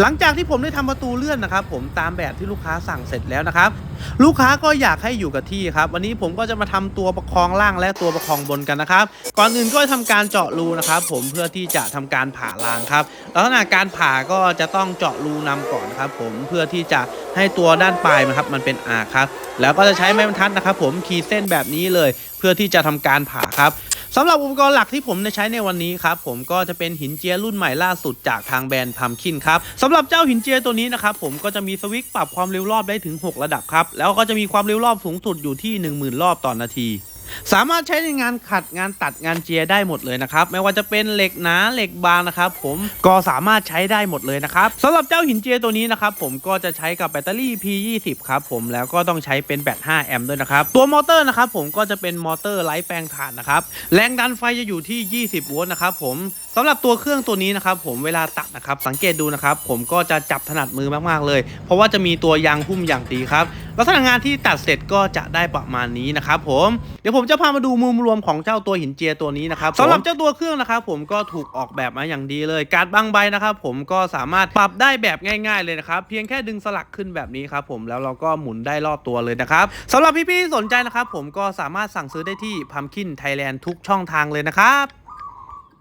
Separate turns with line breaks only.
หลังจากที่ผมได้ทำประตูเลื่อนนะครับผมตามแบบที่ลูกค้าสั่งเสร็จแล้วนะครับ ลูกค้าก็อยากให้อยู่กับที่ครับ วันนี้ผมก็จะมาทำตัวประคองล่างและตัวประคองบนกันนะครับ ก่อนอื่นก็ทำการเจาะรูนะครับ ผมเพื่อที่จะทำการผ่ารางครับลักษณะการผ่าก็จะต้องเจาะรูนำก่อนนะครับ ผมเพื่อที่จะให้ตัวด้านปลายนะครับ มันเป็นอาครับ แล้วก็จะใช้ไม้บรรทัดนะครับ ผมขีดเส้นแบบนี้เลย เพื่อที่จะทำการผ่าครับ สำหรับอุปกรณ์หลักที่ผมจะใช้ในวันนี้ครับผมก็จะเป็นหินเจียรุ่นใหม่ล่าสุดจากทางแบรนด์พัมคินครับสำหรับเจ้าหินเจียตัวนี้นะครับผมก็จะมีสวิตช์ปรับความเร็วรอบได้ถึง 6 ระดับครับแล้วก็จะมีความเร็วรอบสูงสุดอยู่ที่ 10,000 รอบต่อนนาที สามารถใช้ในงานขัดงานตัดงานเจียได้หมดเลยนะครับ ไม่ว่าจะเป็นเหล็กหนาเหล็กบางนะครับ ผมก็สามารถใช้ได้หมดเลยนะครับสำหรับเจ้าหินเจียตัวนี้นะครับ ผมก็จะใช้กับแบตเตอรี่ P20 ครับผมแล้วก็ต้องใช้เป็นแบต 5 แอมป์ด้วยนะครับ ตัวมอเตอร์นะครับผมก็จะเป็นมอเตอร์ไร้แปลงถ่านนะครับแรงดันไฟจะอยู่ที่ 20 โวลต์นะครับผมสำหรับตัวเครื่องตัวนี้นะครับผมเวลาตัดนะครับสังเกตดูนะครับผมก็จะจับถนัดมือมากๆเลย เพราะว่าจะมีตัวยางหุ้มอย่างดีครับ ลักษณะงานที่ตัดเสร็จก็จะได้ประมาณนี้นะครับผมเดี๋ยวผมจะพามาดูมุมรวมของเจ้าตัวหินเจียตัวนี้นะครับสำหรับเจ้าตัวเครื่องนะครับผมก็ถูกออกแบบมาอย่างดีเลย การบางใบนะครับผมก็สามารถปรับได้แบบง่าย ๆเลยนะครับเพียงแค่ดึงสลักขึ้นแบบนี้ครับผมแล้วเราก็หมุนได้รอบตัวเลยนะครับสำหรับพี่ๆสนใจนะครับผมก็สามารถสั่งซื้อได้ที่พัมคินไทยแลนด์ทุกช่องทางเลยนะครับ